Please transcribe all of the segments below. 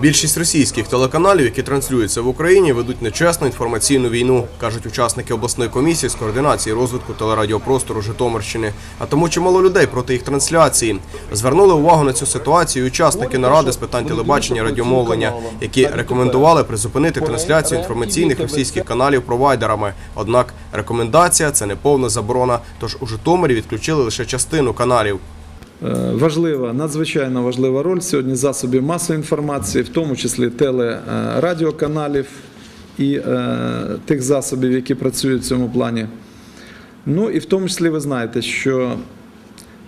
Більшість російських телеканалів, які транслюються в Україні, ведуть нечесну інформаційну війну, кажуть учасники обласної комісії з координації розвитку телерадіопростору Житомирщини. А тому чимало людей проти їх трансляції. Звернули увагу на цю ситуацію учасники наради з питань телебачення радіомовлення, які рекомендували призупинити трансляцію інформаційних російських каналів провайдерами. Однак рекомендація це не повна заборона. Тож у Житомирі відключили лише частину каналів. Е, Важлива, надзвичайно важлива роль сьогодні засобів масової інформації, в тому числі телерадіоканалів і е, тих засобів, які працюють в цьому плані. Ну і в тому числі ви знаєте, що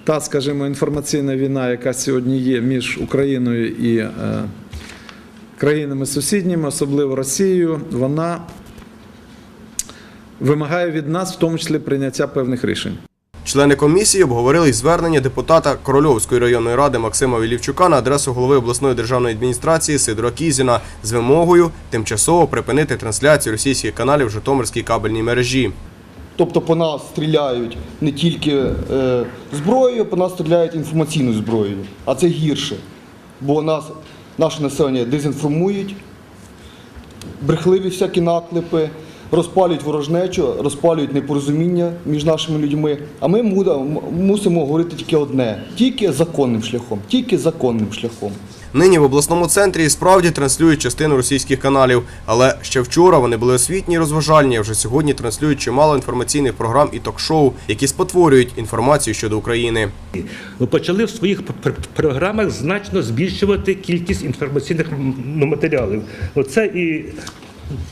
та, скажімо, інформаційна війна, яка сьогодні є між Україною і е, країнами сусідніми, особливо Росією, вона вимагає від нас в тому числі прийняття певних рішень. Члени комісії обговорили звернення депутата Корольовської районної ради Максима Вілівчука на адресу голови обласної державної адміністрації Сидора Кізіна з вимогою тимчасово припинити трансляцію російських каналів в Житомирській кабельній мережі. Тобто по нас стріляють не тільки е, зброєю, по нас стріляють інформаційною зброєю. А це гірше. Бо нас, наше населення дезінформують, брехливі всякі наклепи, розпалюють ворожнечу, розпалюють непорозуміння між нашими людьми. А ми муда- мусимо говорити тільки одне: тільки законним шляхом, тільки законним шляхом. Нині в обласному центрі і справді транслюють частину російських каналів, але ще вчора вони були освітні і розважальні. а Вже сьогодні транслюють чимало інформаційних програм і ток-шоу, які спотворюють інформацію щодо України. Ми почали в своїх пр- пр- програмах значно збільшувати кількість інформаційних матеріалів. Оце і,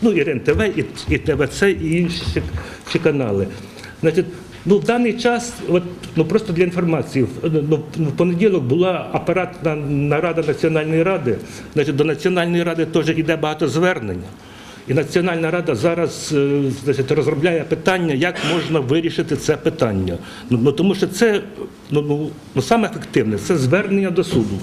ну, і РЕН-ТВ, і, і ТВЦ, і інші ці канали. Значить, ну, в даний час, от, ну, просто для інформації, ну, в понеділок була апаратна нарада Національної ради. Значить, до Національної ради теж йде багато звернень. І Національна рада зараз е, значить, розробляє питання, як можна вирішити це питання. Ну, ну тому що це ну, ну, ну, саме ефективне це звернення до суду.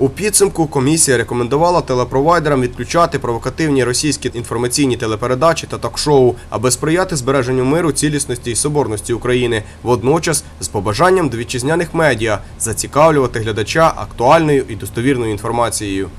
У підсумку комісія рекомендувала телепровайдерам відключати провокативні російські інформаційні телепередачі та ток-шоу, аби сприяти збереженню миру, цілісності і соборності України. Водночас з побажанням до вітчизняних медіа зацікавлювати глядача актуальною і достовірною інформацією.